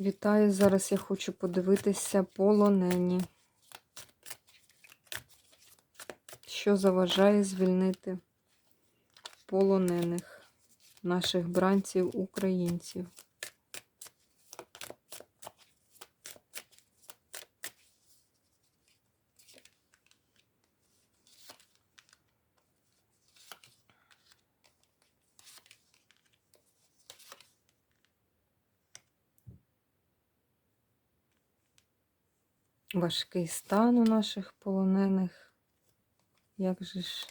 Вітаю! Зараз я хочу подивитися полонені. Що заважає звільнити полонених наших бранців Важкий стан у наших полонених. Як же ж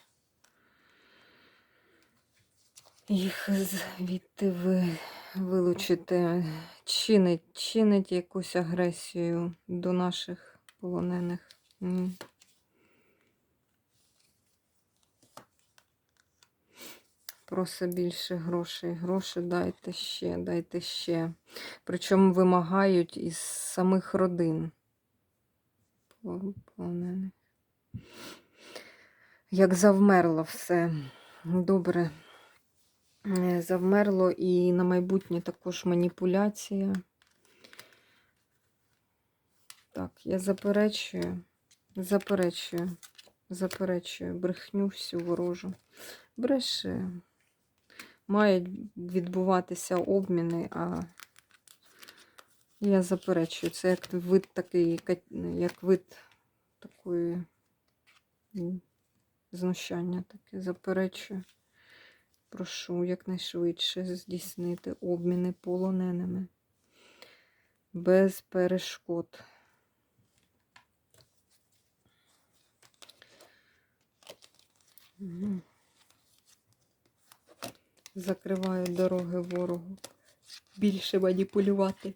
їх звідти ви, вилучити? Чинить, чинить якусь агресію до наших полонених. М. Просить більше грошей. Гроші дайте ще, дайте ще. Причому вимагають із самих родин полонених. Як завмерло все. Добре. Е, Завмерло і на майбутнє також маніпуляція. Так, я заперечую, заперечую, заперечую брехню всю ворожу. Бреше. Мають відбуватися обміни, а я заперечую. Це як вид такий, як вид такої знущання таке. Заперечую. Прошу якнайшвидше здійснити обміни полоненими. Без перешкод. Закриваю дороги ворогу. Більше маніпулювати.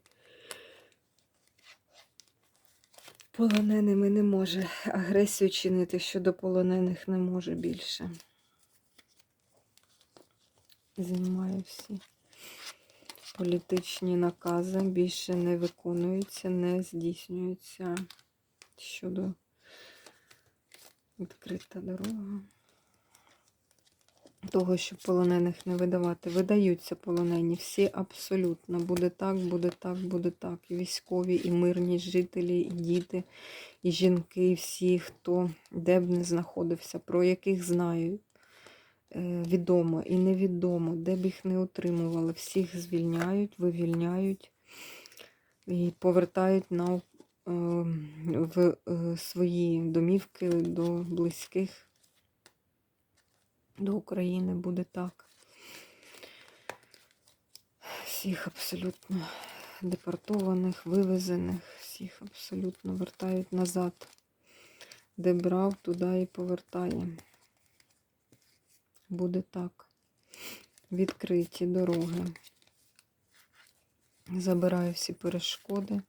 Полоненими не може. Агресію чинити щодо полонених не може більше. Знімаю всі політичні накази більше не виконуються, не здійснюються щодо відкрита дорога. Того, щоб полонених не видавати. Видаються полонені. Всі абсолютно. Буде так, буде так, буде так. І військові, і мирні жителі, і діти, і жінки, і всі, хто де б не знаходився, про яких знаю. е, Відомо і невідомо, де б їх не утримували. Всіх звільняють, вивільняють і повертають на, е, в е, свої домівки до близьких до України буде так. Всіх абсолютно депортованих, вивезених, всіх абсолютно вертають назад. Де брав, туди і повертає. Буде так. Відкриті дороги. Забираю всі перешкоди.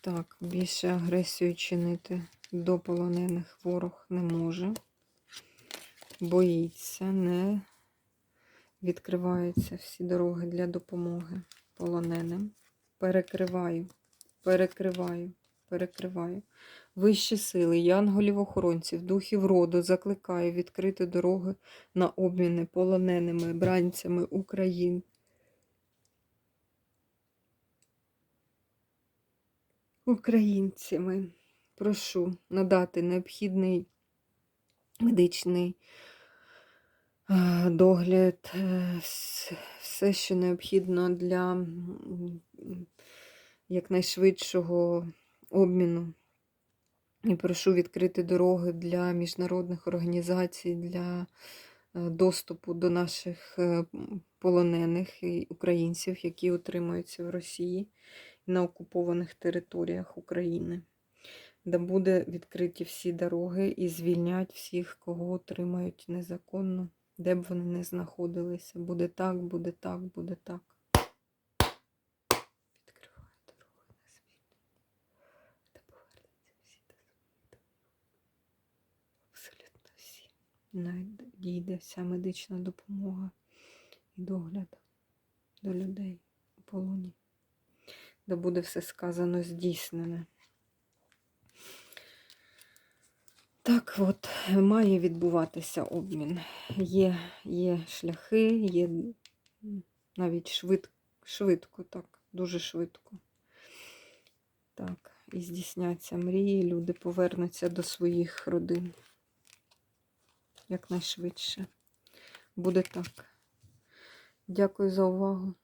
Так, більше агресію чинити до полонених ворог не може боїться, не відкриваються всі дороги для допомоги полоненим. Перекриваю, перекриваю, перекриваю. Вищі сили, янголів-охоронців, духів роду закликаю відкрити дороги на обміни полоненими бранцями України. Українцями. Прошу надати необхідний медичний е, догляд, е, все, що необхідно для якнайшвидшого обміну. І прошу відкрити дороги для міжнародних організацій, для е, доступу до наших полонених і українців, які утримуються в Росії на окупованих територіях України де буде відкриті всі дороги і звільнять всіх, кого отримають незаконно, де б вони не знаходилися. Буде так, буде так, буде так. Відкриваю дороги на звільнення, де повернуться всі до своїх. Абсолютно всі. Надійде вся медична допомога і догляд до людей у полоні, де буде все сказано здійснене. Так от, має відбуватися обмін. Є, є шляхи, є навіть швид, швидко так. дуже швидко. Так, і здійсняться мрії, люди повернуться до своїх родин. Якнайшвидше. Буде так. Дякую за увагу.